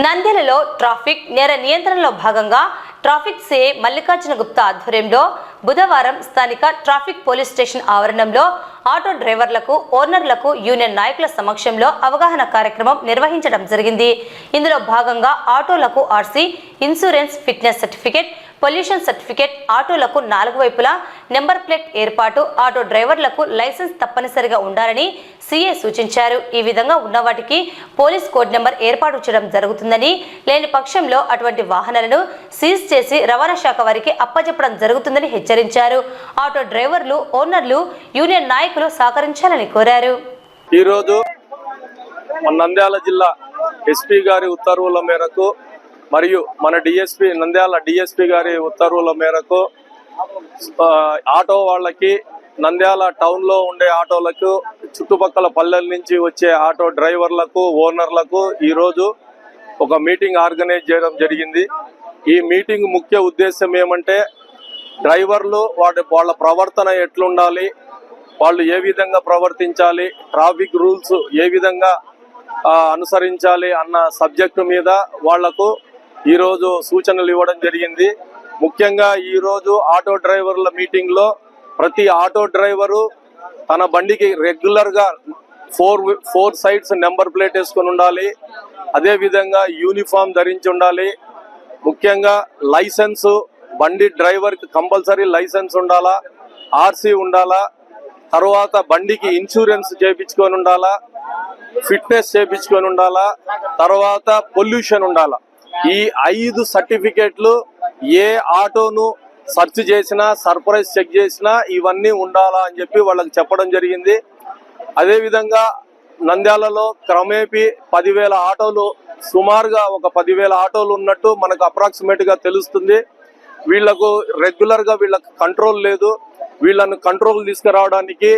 నంద్యాలలో ట్రాఫిక్ నేర నియంత్రణలో భాగంగా ట్రాఫిక్ సిఏ మల్లికార్జున గుప్తా ఆధ్వర్యంలో బుధవారం స్థానిక ట్రాఫిక్ పోలీస్ స్టేషన్ ఆవరణంలో ఆటో డ్రైవర్లకు ఓనర్లకు యూనియన్ నాయకుల సమక్షంలో అవగాహన కార్యక్రమం నిర్వహించడం జరిగింది. ఇందులో భాగంగా ఆటోలకు RC insurance fitness certificate pollution certificate ఆటోలకు నాలుగు వైపులా నెంబర్ ప్లేట్ ఏర్పాటు ఆటో డ్రైవర్లకు లైసెన్స్ తప్పనిసరిగా ఉండాలని సీఏ సూచించారు. ఈ విధంగా ఉన్న వాటికి పోలీస్ కోడ్ నెంబర్ ఏర్పాటు చేయడం జరుగుతుందని లేని పక్షంలో అటువంటి వాహనాలను సీజ్ చేసి రవాణా శాఖ వారికి అప్పచెప్పడం జరుగుతుందని హెచ్చరించారు. ఆటో డ్రైవర్లు ఓనర్లు యూనియన్ నాయకులు సహకరించాలని కోరారు. ఈరోజు నంద్యాల జిల్లా ఎస్పీ గారి ఉత్తర్వుల మేరకు మరియు మన డిఎస్పి నంద్యాల డిఎస్పి గారి ఉత్తర్వుల మేరకు ఆటో వాళ్ళకి నంద్యాల టౌన్లో ఉండే ఆటోలకు చుట్టుపక్కల పల్లెల నుంచి వచ్చే ఆటో డ్రైవర్లకు ఓనర్లకు ఈరోజు ఒక మీటింగ్ ఆర్గనైజ్ చేయడం జరిగింది. ఈ మీటింగ్ ముఖ్య ఉద్దేశం ఏమంటే డ్రైవర్లు వాటి వాళ్ళ ప్రవర్తన ఎట్లుండాలి వాళ్ళు ఏ విధంగా ప్రవర్తించాలి ట్రాఫిక్ రూల్స్ ఏ విధంగా అనుసరించాలి అన్న సబ్జెక్టు మీద వాళ్ళకు ఈరోజు సూచనలు ఇవ్వడం జరిగింది. ముఖ్యంగా ఈరోజు ఆటో డ్రైవర్ల మీటింగ్లో ప్రతి ఆటో డ్రైవరు తన బండికి రెగ్యులర్గా four four sides number plate వేసుకొని ఉండాలి. అదేవిధంగా యూనిఫామ్ ధరించి ఉండాలి. ముఖ్యంగా లైసెన్సు బండి డ్రైవర్కి కంపల్సరీ లైసెన్స్ ఉండాలా ఆర్సీ ఉండాలా తర్వాత బండికి ఇన్సూరెన్స్ చేపించుకొని ఉండాలా ఫిట్నెస్ చేపించుకొని ఉండాలా తర్వాత పొల్యూషన్ ఉండాలా. ఈ ఐదు సర్టిఫికెట్లు ఏ ఆటోను సెర్చ్ చేసినా సర్ప్రైజ్ చెక్ చేసినా ఇవన్నీ ఉండాలా అని చెప్పి వాళ్ళకి చెప్పడం జరిగింది. అదేవిధంగా నంద్యాలలో క్రమేపీ పదివేల ఆటోలు సుమారుగా ఒక పదివేల ఆటోలు ఉన్నట్టు మనకు అప్రాక్సిమేట్గా తెలుస్తుంది. వీళ్ళకు రెగ్యులర్గా వీళ్ళకి కంట్రోల్ లేదు. వీళ్ళను కంట్రోల్ తీసుకురావడానికి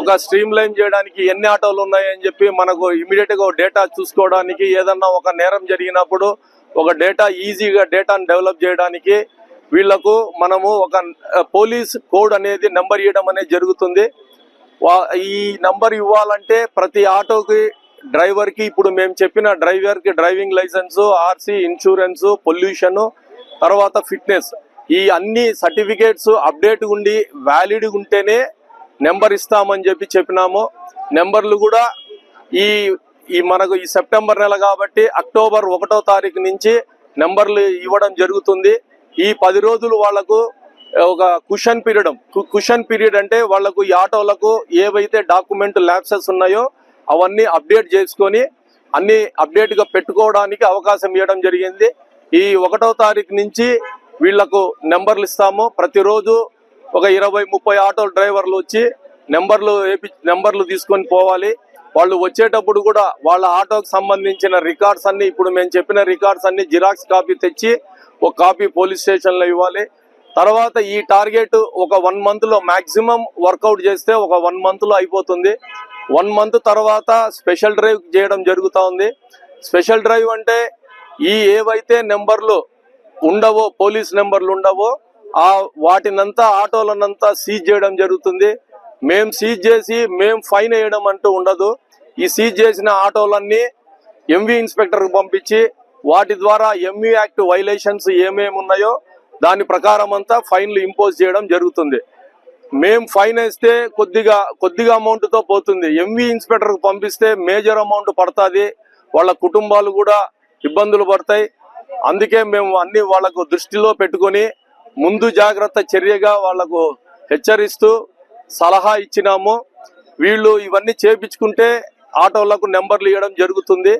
ఒక స్ట్రీమ్ లైన్ చేయడానికి ఎన్ని ఆటోలు ఉన్నాయని చెప్పి మనకు ఇమీడియట్గా డేటా చూసుకోవడానికి ఏదన్నా ఒక నేరం జరిగినప్పుడు ఒక డేటా ఈజీగా డేటాను డెవలప్ చేయడానికి వీళ్ళకు మనము ఒక పోలీస్ కోడ్ అనేది నెంబర్ ఇవ్వడం అనేది జరుగుతుంది. వా- ఈ నంబర్ ఇవ్వాలంటే ప్రతి ఆటోకి డ్రైవర్కి ఇప్పుడు మేము చెప్పిన డ్రైవర్కి driving license RC insurance pollution తర్వాత ఫిట్నెస్ ఈ అన్ని సర్టిఫికేట్స్ అప్డేట్ ఉండి వ్యాలిడ్ ఉంటేనే నెంబర్ ఇస్తామని చెప్పి చెప్పినాము. నెంబర్లు కూడా ఈ ఈ మనకు ఈ సెప్టెంబర్ నెల కాబట్టి అక్టోబర్ ఒకటో తారీఖు నుంచి నెంబర్లు ఇవ్వడం జరుగుతుంది. ఈ పది రోజులు వాళ్ళకు ఒక కుషన్ పీరియడ్ కుషన్ పీరియడ్ అంటే వాళ్ళకు ఈ ఆటోలకు ఏవైతే డాక్యుమెంట్ ల్యాప్సెస్ ఉన్నాయో అవన్నీ అప్డేట్ చేసుకొని అన్ని అప్డేట్గా పెట్టుకోవడానికి అవకాశం ఇవ్వడం జరిగింది. ఈ ఒకటో తారీఖు నుంచి వీళ్ళకు నెంబర్లు ఇస్తాము. ప్రతిరోజు ఒక ఇరవై ముప్పై ఆటో డ్రైవర్లు వచ్చి నెంబర్లు వేపి నెంబర్లు తీసుకొని పోవాలి. వాళ్ళు వచ్చేటప్పుడు కూడా వాళ్ళ ఆటోకి సంబంధించిన రికార్డ్స్ అన్ని ఇప్పుడు మేము చెప్పిన రికార్డ్స్ అన్ని జిరాక్స్ కాపీ తెచ్చి ఒక కాపీ పోలీస్ స్టేషన్లో ఇవ్వాలి. తర్వాత ఈ టార్గెట్ ఒక వన్ మంత్లో మ్యాక్సిమం వర్కౌట్ చేస్తే ఒక వన్ మంత్లో అయిపోతుంది. వన్ మంత్ తర్వాత స్పెషల్ డ్రైవ్ చేయడం జరుగుతూ ఉంది. స్పెషల్ డ్రైవ్ అంటే ఈ ఏవైతే నెంబర్లు ఉండవో పోలీస్ నెంబర్లు ఉండవో ఆ వాటినంతా ఆటోలనంతా సీజ్ చేయడం జరుగుతుంది. మేము సీజ్ చేసి మేం ఫైన్ వేయడం అంటూ ఉండదు. ఈ సీజ్ చేసిన ఆటోలన్నీ ఎంవీ ఇన్స్పెక్టర్కి పంపించి వాటి ద్వారా ఎంవీ యాక్ట్ వైలేషన్స్ ఏమేమి ఉన్నాయో దాని ప్రకారం అంతా ఫైన్లు ఇంపోజ్ చేయడం జరుగుతుంది. మేము ఫైన్ వేస్తే కొద్దిగా కొద్దిగా అమౌంట్తో పోతుంది. ఎంవి ఇన్స్పెక్టర్కి పంపిస్తే మేజర్ అమౌంట్ పడుతుంది. వాళ్ళ కుటుంబాలు కూడా ఇబ్బందులు పడతాయి. అందుకే మేము అన్ని వాళ్ళకు దృష్టిలో పెట్టుకొని ముందు జాగ్రత్త చర్యగా వాళ్ళకు హెచ్చరిస్తూ సలహా ఇచ్చినాము. వీళ్ళు ఇవన్నీ చేపించుకుంటే ఆటోలకు నెంబర్లు ఇవ్వడం జరుగుతుంది.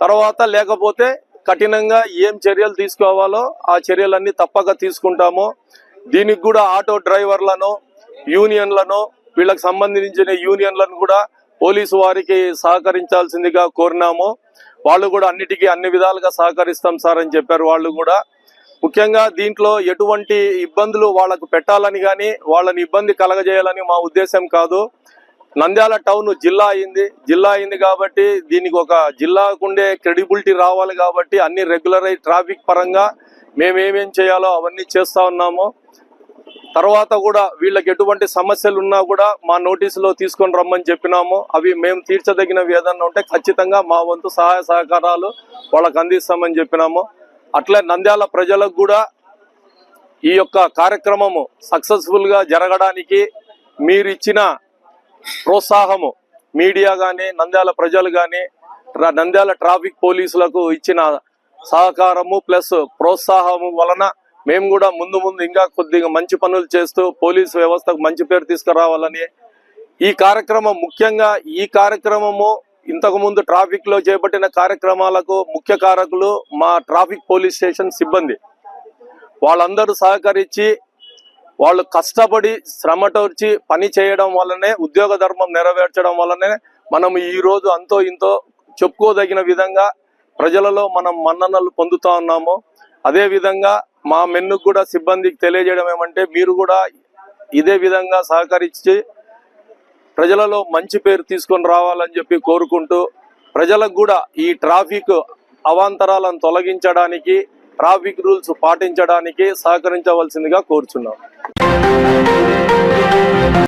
తర్వాత లేకపోతే కఠినంగా ఏం చర్యలు తీసుకోవాలో ఆ చర్యలన్నీ తప్పక తీసుకుంటాము. దీనికి కూడా ఆటో డ్రైవర్లను యూనియన్లను వీళ్ళకి సంబంధించిన యూనియన్లను కూడా పోలీసు వారికి సహకరించాల్సిందిగా కోరినాము. వాళ్ళు కూడా అన్నిటికీ అన్ని విధాలుగా సహకరిస్తాం సార్ అని చెప్పారు వాళ్ళు కూడా. ముఖ్యంగా దీంట్లో ఎటువంటి ఇబ్బందులు వాళ్ళకు పెట్టాలని కానీ వాళ్ళని ఇబ్బంది కలగజేయాలని మా ఉద్దేశం కాదు. నంద్యాల టౌన్ జిల్లా అయింది. జిల్లా అయింది కాబట్టి దీనికి ఒక జిల్లాకుండే క్రెడిబిలిటీ రావాలి కాబట్టి అన్ని రెగ్యులర్ ట్రాఫిక్ పరంగా మేము ఏమేం చేయాలో అవన్నీ చేస్తా ఉన్నాము. తర్వాత కూడా వీళ్ళకి ఎటువంటి సమస్యలు ఉన్నా కూడా మా నోటీసులో తీసుకొని రమ్మని చెప్పినాము. అవి మేము తీర్చదగినవి ఏదన్నా ఉంటే ఖచ్చితంగా మా వంతు సహాయ సహకారాలు వాళ్ళకి అందిస్తామని చెప్పినాము. అట్లే నంద్యాల ప్రజలకు కూడా ఈ యొక్క కార్యక్రమము సక్సెస్ఫుల్గా జరగడానికి మీరు ఇచ్చిన ప్రోత్సాహము మీడియా కానీ నంద్యాల ప్రజలు కానీ నంద్యాల ట్రాఫిక్ పోలీసులకు ఇచ్చిన సహకారము ప్లస్ ప్రోత్సాహము వలన మేము కూడా ముందు ముందు ఇంకా కొద్దిగా మంచి పనులు చేస్తూ పోలీసు వ్యవస్థకు మంచి పేరు తీసుకురావాలని ఈ కార్యక్రమం ముఖ్యంగా ఈ కార్యక్రమము ఇంతకుముందు ట్రాఫిక్లో ట్రాఫిక్లో చేపట్టిన కార్యక్రమాలకు ముఖ్య కారకులు మా ట్రాఫిక్ పోలీస్ స్టేషన్ సిబ్బంది. వాళ్ళందరూ సహకరించి వాళ్ళు కష్టపడి శ్రమటోర్చి పని చేయడం వల్లనే ఉద్యోగ ధర్మం నెరవేర్చడం వల్లనే మనం ఈ రోజు అంతో ఇంతో చెప్పుకోదగిన విధంగా ప్రజలలో మనం మన్ననలు పొందుతా ఉన్నాము. అదే విధంగా మా మెన్నుకు కూడా సిబ్బందికి తెలియజేయడం ఏమంటే మీరు కూడా ఇదే విధంగా సహకరించి ప్రజలలో మంచి పేరు తీసుకొని రావాలని చెప్పి కోరుకుంటూ ప్రజలకు కూడా ఈ ట్రాఫిక్ అవాంతరాలను తొలగించడానికి ట్రాఫిక్ రూల్స్ పాటించడానికి సహకరించవలసిందిగా కోరుచున్నాం.